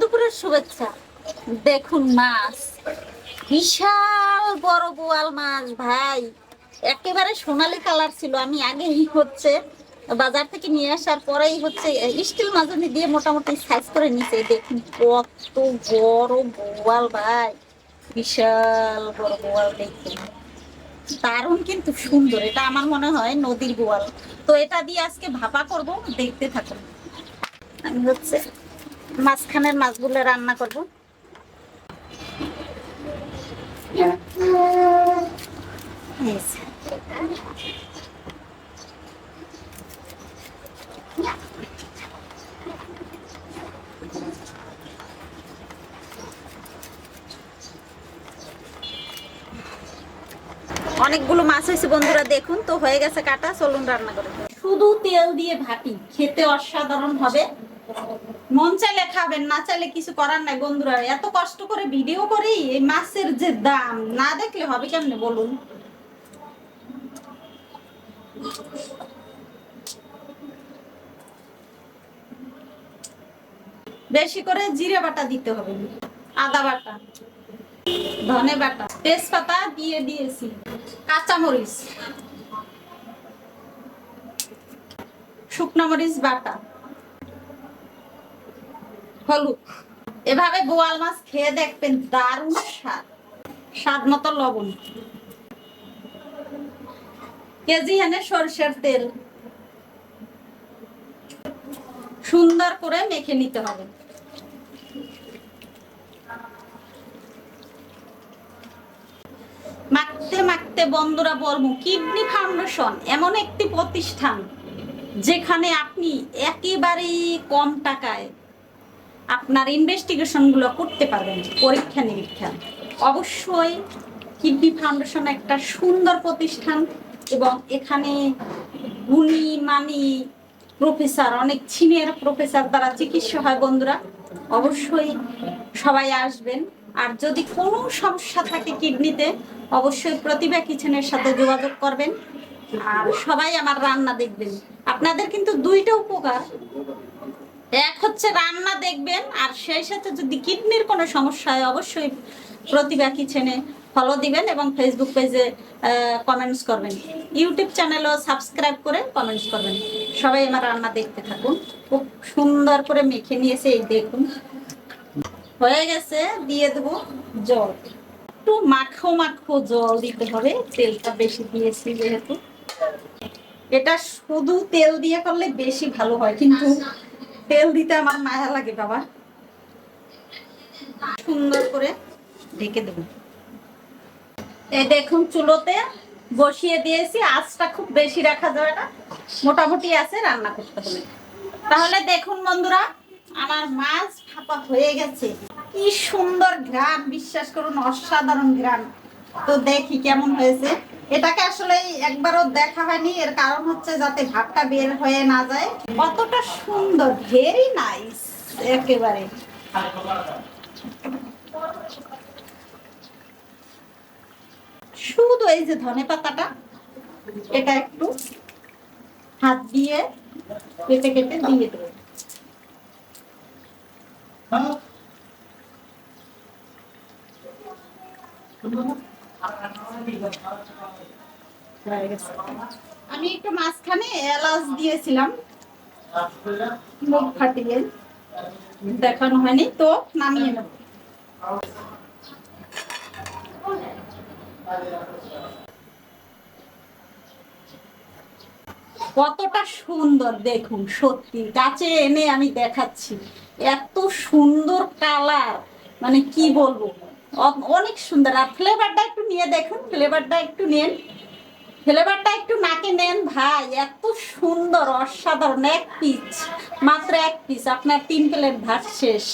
দুপুরের শুভেচ্ছা। দেখুন মাছ। বিশাল বড় বোয়াল মাছ, ভাই। একেবারে সোনালি কালার ছিল। আমি আগেই হচ্ছে বাজার থেকে নিয়ে আসার পরেই হচ্ছে স্টিল মাজনি দিয়ে মোটামুটি সাইজ করে নিছে। দেখুন কত বড় বোয়াল, ভাই। বিশাল বড় বোয়াল দেখতে। দারুণ কিন্তু সুন্দর। এটা আমার মনে হয় নদীর বোয়াল। তো এটা দিয়ে আজকে ভাপা করব। দেখতে থাকুন। আমি হচ্ছে মাঝখানের মাছগুলো রান্না করব। অনেকগুলো মাছ হয়েছে বন্ধুরা, দেখুন তো, হয়ে গেছে কাটা, চলুন রান্না করে শুধু তেল দিয়ে ভাপি খেতে অসাধারণ হবে। মন চাইলে খাবেন, না চাইলে কিছু করার নাই বন্ধুরা। এত কষ্ট করে ভিডিও করি, এই মাছের যে দাম, না দেখলে হবে কেমনে বলুন? বেশি করে জিরে বাটা দিতে হবে। আদা বাটা, ধনে বাটা, তেজপাতা দিয়ে দিয়েছি, কাঁচামরিচ, শুকনো মরিচ বাটা। হলুদ এভাবে বোয়াল মাছ খেয়ে দেখবেন দারুণ স্বাদ। স্বাদ মতো লবণ। কেজি এনে সরষের তেল। সুন্দর করে মেখে নিতে হবে। মাখতে মাখতে বন্ধুরা বলব, কিডনি ফাউন্ডেশন এমন একটি প্রতিষ্ঠান যেখানে আপনি একেবারেই কম টাকায় আপনার ইনভেস্টিগেশনগুলো করতে পারবেন পরীক্ষা নিরীক্ষা। অবশ্যই কিডনি ফাউন্ডেশন একটা সুন্দর প্রতিষ্ঠান এবং এখানে গুণী, মানি প্রফেসর, অনেক সিনিয়র প্রফেসর দ্বারা চিকিৎসা হয় বন্ধুরা। অবশ্যই সবাই আসবেন। আর যদি কোনো সমস্যা থাকে কিডনিতে, অবশ্যই প্রতিভা কিচেনের সাথে যোগাযোগ করবেন। আর সবাই আমার রান্না দেখবেন। আপনাদের কিন্তু দুইটা উপকার এক হচ্ছে রান্না দেখবেন, আর সেই সাথে যদি কিডনির কোনো সমস্যা হয়, অবশ্যই প্রতিভা কিচেনে ফলো দিবেন এবং ফেসবুক পেজে কমেন্টস করবেন। ইউটিউব চ্যানেলও সাবস্ক্রাইব করে কমেন্টস করবেন। সবাই আমার রান্না দেখতে থাকুন। খুব সুন্দর করে মেখে নিয়েছে, এই দেখুন। হয়ে গেছে, দিয়ে দেবো জল। একটু মাখো মাখো জল দিতে হবে, তেলটা বেশি দিয়েছি যেহেতু। এটা শুধু তেল দিয়ে করলে বেশি ভালো হয়, কিন্তু তেল দিতে আমার মায়া লাগে, বাবা। সুন্দর করে ঢেকে দেবো। এই দেখুন, চুলোতে বসিয়ে দিয়েছি। আঁচটা খুব বেশি রাখা যাবে না, মোটামুটি আছে, রান্না করতে হবে। তাহলে দেখুন বন্ধুরা, আমার মাছ ভাপা হয়ে গেছে। কি সুন্দর ঘ্রাণ, বিশ্বাস করুন, অসাধারণ ঘ্রাণ। তো দেখি কেমন হয়েছে। এটাকে আসলে একবারও দেখা হয়নি। এর কারণ হচ্ছে যাতে ভাতটা বের হয়ে না যায়। কতটা সুন্দর ভেরি নাইস একেবারে। শুধু এই যে ধনে পাতাটা, এটা একটু হাত দিয়ে কেটে কেটে দিয়ে দেবো। হয়ে। আমি একটু মাঝখানে এলাচ দিয়েছিলাম। মুখ ফাটিয়ে। দেখানো হয়নি, তো নামিয়ে নেব। কতটা সুন্দর, দেখুন, সত্যি। কাছে এনে আমি দেখাচ্ছি। এত সুন্দর কালার। মানে কি বলব? অনেক সুন্দর। আর ফ্লেভারটা একটু নিয়ে দেখুন ফ্লেভারটা একটু নেন। ফ্লেভারটা একটু নাকে নেন, ভাই, এত সুন্দর, অসাধারণ, এক পিস মাত্র এক পিস আপনার তিন প্লেট ভাত শেষ।